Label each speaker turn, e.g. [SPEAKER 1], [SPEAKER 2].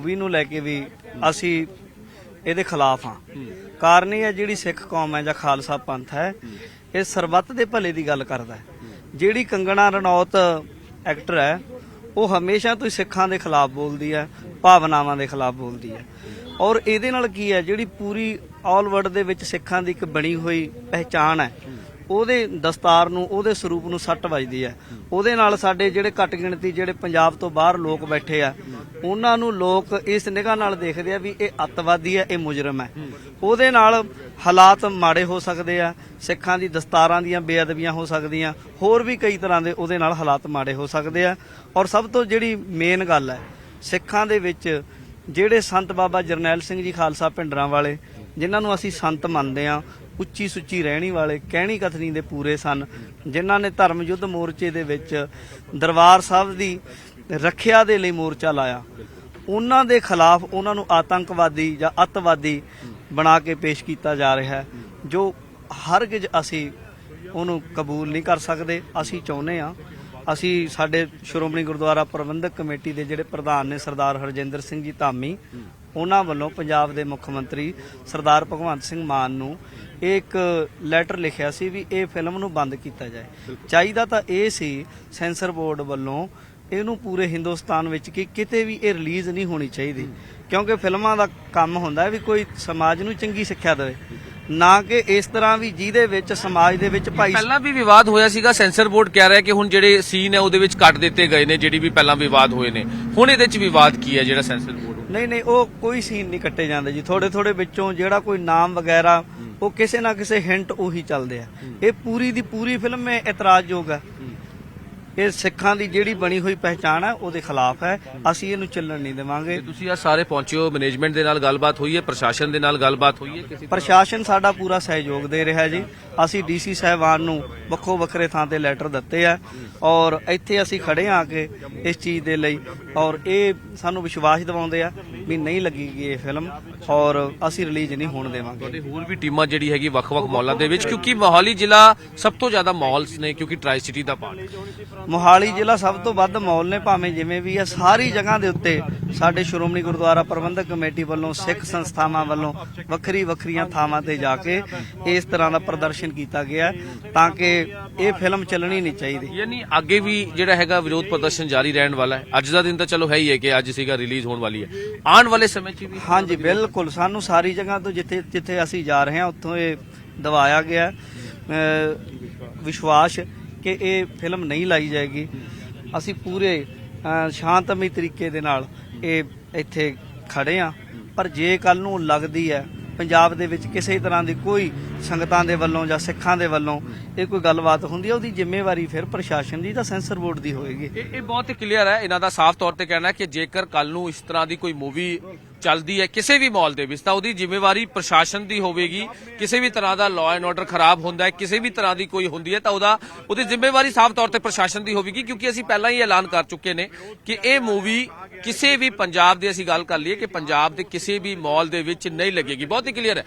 [SPEAKER 1] Movie ਨੂੰ ਲੈ ਕੇ ਵੀ ਅਸੀਂ ਇਹਦੇ ਖਿਲਾਫ ਹਾਂ। ਕਾਰਨ ਇਹ ਹੈ ਜਿਹੜੀ ਸਿੱਖ ਕੌਮ ਹੈ ਜਾਂ ਖਾਲਸਾ ਪੰਥ ਹੈ, ਇਹ ਸਰਬੱਤ ਦੇ ਭਲੇ ਦੀ ਗੱਲ ਕਰਦਾ ਹੈ। ਜਿਹੜੀ ਕੰਗਣਾ ਰਣੌਤ ਐਕਟਰ ਹੈ, ਉਹ ਹਮੇਸ਼ਾ ਤੋਂ ਸਿੱਖਾਂ ਦੇ ਖਿਲਾਫ ਬੋਲਦੀ ਹੈ, ਭਾਵਨਾਵਾਂ ਦੇ ਖਿਲਾਫ ਬੋਲਦੀ ਹੈ। ਔਰ ਇਹਦੇ ਨਾਲ ਕੀ ਹੈ, ਜਿਹੜੀ ਪੂਰੀ ਆਲ ਵਰਲਡ ਦੇ ਵਿੱਚ ਸਿੱਖਾਂ ਦੀ ਇੱਕ ਬਣੀ ਹੋਈ ਪਹਿਚਾਣ ਹੈ ਉਹਦੇ ਦਸਤਾਰ ਨੂੰ, ਉਹਦੇ ਸਰੂਪ ਨੂੰ ਸੱਟ ਵੱਜਦੀ ਹੈ। ਉਹਦੇ ਨਾਲ ਸਾਡੇ ਜਿਹੜੇ ਘੱਟ ਗਿਣਤੀ ਜਿਹੜੇ ਪੰਜਾਬ ਤੋਂ ਬਾਹਰ ਲੋਕ ਬੈਠੇ ਆ, ਉਹਨਾਂ ਨੂੰ ਲੋਕ ਇਸ ਨਿਗਾਹ ਨਾਲ ਦੇਖਦੇ ਆ ਵੀ ਇਹ ਅੱਤਵਾਦੀ ਹੈ, ਇਹ ਮੁਜਰਮ ਹੈ। ਉਹਦੇ ਨਾਲ ਹਾਲਾਤ ਮਾੜੇ ਹੋ ਸਕਦੇ ਆ, ਸਿੱਖਾਂ ਦੀ ਦਸਤਾਰਾਂ ਦੀਆਂ ਬੇਅਦਬੀਆਂ ਹੋ ਸਕਦੀਆਂ, ਹੋਰ ਵੀ ਕਈ ਤਰ੍ਹਾਂ ਦੇ ਉਹਦੇ ਨਾਲ ਹਾਲਾਤ ਮਾੜੇ ਹੋ ਸਕਦੇ ਆ। ਔਰ ਸਭ ਤੋਂ ਜਿਹੜੀ ਮੇਨ ਗੱਲ ਹੈ, ਸਿੱਖਾਂ ਦੇ ਵਿੱਚ ਜਿਹੜੇ ਸੰਤ ਬਾਬਾ ਜਰਨੈਲ ਸਿੰਘ ਜੀ ਖਾਲਸਾ ਪਿੰਡਰਾਂ ਵਾਲੇ ਜਿਨ੍ਹਾਂ ਨੂੰ ਅਸੀਂ ਸੰਤ ਮੰਨਦੇ ਆ ਉੱਚੀ ਸੁੱਚੀ ਰਹਿਣੀ ਵਾਲੇ, ਕਹਿਣੀ ਕਥਨੀ ਦੇ ਪੂਰੇ ਸਨ, ਜਿਨ੍ਹਾਂ ਨੇ ਧਰਮ ਯੁੱਧ ਮੋਰਚੇ ਦੇ ਵਿੱਚ ਦਰਬਾਰ ਸਾਹਿਬ ਦੀ ਰੱਖਿਆ ਦੇ ਲਈ ਮੋਰਚਾ ਲਾਇਆ। ਉਹਨਾਂ ਦੇ ਖਿਲਾਫ ਉਹਨਾਂ ਨੂੰ ਆਤੰਕਵਾਦੀ ਜਾਂ ਅੱਤਵਾਦੀ ਬਣਾ ਕੇ ਪੇਸ਼ ਕੀਤਾ ਜਾ ਰਿਹਾ ਹੈ, ਜੋ ਹਰਗਿਜ਼ ਅਸੀਂ ਉਹਨੂੰ ਕਬੂਲ ਨਹੀਂ ਕਰ ਸਕਦੇ। ਅਸੀਂ ਚਾਹੁੰਦੇ ਆ ਅਸੀਂ ਸਾਡੇ ਸ਼੍ਰੋਮਣੀ ਗੁਰਦੁਆਰਾ ਪ੍ਰਬੰਧਕ ਕਮੇਟੀ ਦੇ ਜਿਹੜੇ ਪ੍ਰਧਾਨ ਨੇ ਸਰਦਾਰ ਹਰਜਿੰਦਰ ਸਿੰਘ ਜੀ ਧਾਮੀ ਉਹਨਾਂ ਵੱਲੋਂ ਪੰਜਾਬ ਦੇ ਮੁੱਖ ਮੰਤਰੀ ਸਰਦਾਰ ਭਗਵੰਤ ਸਿੰਘ ਮਾਨ ਨੂੰ ਇਹ ਇੱਕ ਲੈਟਰ ਲਿਖਿਆ ਸੀ ਵੀ ਇਹ ਫਿਲਮ ਨੂੰ ਬੰਦ ਕੀਤਾ ਜਾਏ। ਚਾਹੀਦਾ ਤਾਂ ਇਹ ਸੀ ਸੈਂਸਰ ਬੋਰਡ ਵੱਲੋਂ ਇਹਨੂੰ ਪੂਰੇ ਹਿੰਦੁਸਤਾਨ ਵਿੱਚ ਕਿ ਕਿਤੇ ਵੀ ਇਹ ਰਿਲੀਜ਼ ਨਹੀਂ ਹੋਣੀ ਚਾਹੀਦੀ। ਕਿਉਂਕਿ ਫਿਲਮਾਂ ਦਾ ਕੰਮ ਹੁੰਦਾ ਵੀ ਕੋਈ ਸਮਾਜ ਨੂੰ ਚੰਗੀ ਸਿੱਖਿਆ ਦੇਵੇ। ਨਾ ਕਿ ਇਸ ਤਰ੍ਹਾਂ ਵੀ ਜਿਹਦੇ ਵਿੱਚ ਸਮਾਜ ਦੇ ਵਿੱਚ ਭਾਈ
[SPEAKER 2] ਪਹਿਲਾਂ ਵੀ ਵਿਵਾਦ ਹੋਇਆ ਸੀਗਾ ਸੈਂਸਰ ਬੋਰਡ ਕਹਿ ਰਿਹਾ ਕਿ ਹੁਣ ਜਿਹੜੇ ਸੀਨ ਹੈ ਉਹਦੇ ਵਿੱਚ ਕੱਟ ਦਿੱਤੇ ਗਏ ਨੇ ਜਿਹੜੀ ਵੀ ਪਹਿਲਾਂ ਵਿਵਾਦ ਹੋਏ ਨੇ। ਹੁਣ ਇਹਦੇ ਵਿੱਚ ਵਿਵਾਦ ਕੀ ਹੈ ਜਿਹੜਾ ਸੈਂਸਰ ਬੋਰਡ
[SPEAKER 1] ਨਹੀਂ ਨਹੀਂ ਉਹ ਕੋਈ ਸੀਨ ਨਹੀਂ ਕੱਟੇ ਜਾਂਦੇ ਜੀ। ਥੋੜੇ ਥੋੜੇ ਵਿੱਚੋਂ ਜਿਹੜਾ ਕੋਈ ਨਾਮ ਵਗੈਰਾ ਉਹ ਕਿਸੇ ਨਾ ਕਿਸੇ ਹਿੰਟ ਉਹੀ ਚੱਲਦੇ ਆ। ਇਹ ਪੂਰੀ ਦੀ ਪੂਰੀ ਫਿਲਮ ਹੈ ਇਤਰਾਜ਼ਯੋਗ ਹੈ। ਇਹ ਸਿੱਖਾਂ ਦੀ ਜਿਹੜੀ ਬਣੀ ਹੋਈ ਪਹਿਚਾਣ ਹੈ ਉਹਦੇ ਖਿਲਾਫ ਹੈ। ਅਸੀਂ ਇਹਨੂੰ ਚੱਲਣ ਨਹੀਂ ਦੇਵਾਂਗੇ।
[SPEAKER 2] ਤੇ ਤੁਸੀਂ ਆ ਸਾਰੇ ਪਹੁੰਚੇ ਹੋ ਮੈਨੇਜਮੈਂਟ ਦੇ ਨਾਲ ਗੱਲਬਾਤ ਹੋਈ ਹੈ ਪ੍ਰਸ਼ਾਸਨ ਦੇ ਨਾਲ ਗੱਲਬਾਤ ਹੋਈ ਹੈ ਕਿਸੇ
[SPEAKER 1] ਪ੍ਰਸ਼ਾਸਨ ਸਾਡਾ ਪੂਰਾ ਸਹਿਯੋਗ ਦੇ ਰਿਹਾ ਜੀ। ਅਸੀਂ ਡੀਸੀ ਸਾਹਿਬਾਨ ਨੂੰ ਵੱਖੋ ਵੱਖਰੇ ਥਾਂ ਤੇ ਲੈਟਰ ਦਿੱਤੇ ਆ ਔਰ ਇੱਥੇ ਅਸੀਂ ਖੜੇ ਆ ਕੇ ਇਸ ਚੀਜ਼ ਦੇ ਲਈ ਔਰ ਇਹ ਸਾਨੂੰ ਵਿਸ਼ਵਾਸ ਦਿਵਾਉਂਦੇ ਆ ਵੀ ਨਹੀਂ ਲੱਗੇਗੀ ਇਹ ਫਿਲਮ ਔਰ ਅਸੀਂ ਰਿਲੀਜ਼ ਨਹੀਂ ਹੋਣ ਦੇਵਾਂਗੇ।
[SPEAKER 2] ਤੁਹਾਡੇ ਹੋਰ ਵੀ ਟੀਮਾਂ ਜਿਹੜੀ ਹੈਗੀ ਵੱਖ-ਵੱਖ ਮਾਲਾਂ ਦੇ ਵਿੱਚ ਕਿਉਂਕਿ ਮੋਹਾਲੀ ਜ਼ਿਲ੍ਹਾ ਸਭ ਤੋਂ ਜ਼ਿਆਦਾ ਮਾਲਸ ਨੇ ਕਿਉਂਕਿ ਟਰਾਈ ਸਿਟੀ ਦਾ ਪਾਰਟ
[SPEAKER 1] ਮੋਹਾਲੀ ਜ਼ਿਲ੍ਹਾ ਸਭ ਤੋਂ ਵੱਧ ਮੌਲ ਨੇ ਭਾਵੇਂ ਜਿਵੇਂ ਵੀ ਆ ਸਾਰੀ ਜਗ੍ਹਾ ਦੇ ਉੱਤੇ ਸਾਡੇ ਸ਼੍ਰੋਮਣੀ ਗੁਰਦੁਆਰਾ ਪ੍ਰਬੰਧਕ ਕਮੇਟੀ ਵੱਲੋਂ ਸਿੱਖ ਸੰਸਥਾਵਾਂ ਵੱਲੋਂ ਵੱਖਰੀ ਵੱਖਰੀਆਂ ਥਾਵਾਂ ਤੇ ਜਾ ਕੇ ਇਸ ਤਰ੍ਹਾਂ ਦਾ ਪ੍ਰਦਰਸ਼ਨ ਕੀਤਾ ਗਿਆ ਤਾਂ ਕਿ ਇਹ ਫਿਲਮ ਚੱਲਣੀ ਨਹੀਂ ਚਾਹੀਦੀ।
[SPEAKER 2] ਯਾਨੀ ਅੱਗੇ ਵੀ ਜਿਹੜਾ ਹੈਗਾ ਵਿਰੋਧ ਪ੍ਰਦਰਸ਼ਨ ਜਾਰੀ ਰਹਿਣ ਵਾਲਾ ਹੈ। ਅੱਜ ਦਾ ਦਿਨ ਤਾਂ ਚਲੋ ਹੈ ਹੀ ਹੈ ਕਿ ਅੱਜ ਸੀਗਾ ਰਿਲੀਜ਼ ਹੋਣ ਵਾਲੀ ਹੈ। ਆਉਣ ਵਾਲੇ ਸਮੇਂ 'ਚ ਵੀ
[SPEAKER 1] ਹਾਂਜੀ ਬਿਲਕੁਲ। ਸਾਨੂੰ ਸਾਰੀ ਜਗ੍ਹਾ ਤੋਂ ਜਿੱਥੇ ਜਿੱਥੇ ਅਸੀਂ ਜਾ ਰਹੇ ਹਾਂ ਉੱਥੋਂ ਇਹ ਦਵਾਇਆ ਗਿਆ ਵਿਸ਼ਵਾਸ ਕਿ ਇਹ ਫਿਲਮ ਨਹੀਂ ਲਾਈ ਜਾਏਗੀ। ਅਸੀਂ ਪੂਰੇ ਸ਼ਾਂਤਮਈ ਤਰੀਕੇ ਦੇ ਨਾਲ ਇਹ ਇੱਥੇ ਖੜੇ ਆ। ਪਰ ਜੇ ਕੱਲ ਨੂੰ ਲੱਗਦੀ ਹੈ, ਪੰਜਾਬ ਦੇ ਵਿੱਚ ਕਿਸੇ ਤਰ੍ਹਾਂ ਦੀ ਕੋਈ ਸੰਗਤਾਂ ਦੇ ਵੱਲੋਂ ਜਾਂ ਸਿੱਖਾਂ ਦੇ ਵੱਲੋਂ ਇਹ ਕੋਈ ਗੱਲਬਾਤ ਹੁੰਦੀ ਹੈ, ਉਹਦੀ ਜ਼ਿੰਮੇਵਾਰੀ ਫਿਰ ਪ੍ਰਸ਼ਾਸਨ ਦੀ ਤਾਂ ਸੈਂਸਰ ਬੋਰਡ ਦੀ ਹੋਏਗੀ।
[SPEAKER 2] ਇਹ ਬਹੁਤ ਕਲੀਅਰ ਹੈ। ਇਹਨਾਂ ਦਾ ਸਾਫ਼ ਤੌਰ ਤੇ ਕਹਿਣਾ ਹੈ ਕਿ ਜੇਕਰ ਕੱਲ ਨੂੰ ਇਸ ਤਰ੍ਹਾਂ ਦੀ ਕੋਈ ਮੂਵੀ ਚੱਲਦੀ ਹੈ ਕਿਸੇ ਵੀ ਮਾਲ ਦੇ ਵਿੱਚ, ਤਾਂ ਉਹਦੀ ਜ਼ਿੰਮੇਵਾਰੀ ਪ੍ਰਸ਼ਾਸਨ ਦੀ ਹੋਵੇਗੀ। ਕਿਸੇ ਵੀ ਤਰ੍ਹਾਂ ਦਾ ਲਾਅ ਐਂਡ ਆਰਡਰ ਖਰਾਬ ਹੁੰਦਾ ਹੈ, ਕਿਸੇ ਵੀ ਤਰ੍ਹਾਂ ਦੀ ਕੋਈ ਹੁੰਦੀ ਹੈ, ਤਾਂ ਉਹਦਾ, ਉਹਦੀ ਜ਼ਿੰਮੇਵਾਰੀ ਸਾਫ਼ ਤੌਰ ਤੇ ਪ੍ਰਸ਼ਾਸਨ ਦੀ ਹੋਵੇਗੀ, ਕਿਉਂਕਿ ਅਸੀਂ ਪਹਿਲਾਂ ਹੀ ਐਲਾਨ ਕਰ ਚੁੱਕੇ ਨੇ ਕਿ ਇਹ ਮੂਵੀ ਕਿਸੇ ਵੀ ਪੰਜਾਬ ਦੀ ਅਸੀਂ ਗੱਲ ਕਰ ਲਈਏ ਕਿ ਪੰਜਾਬ ਦੇ ਕਿਸੇ ਵੀ ਮਾਲ ਦੇ ਵਿੱਚ ਨਹੀਂ ਲੱਗੇਗੀ। ਬਹੁਤ ਹੀ ਕਲੀਅਰ ਹੈ।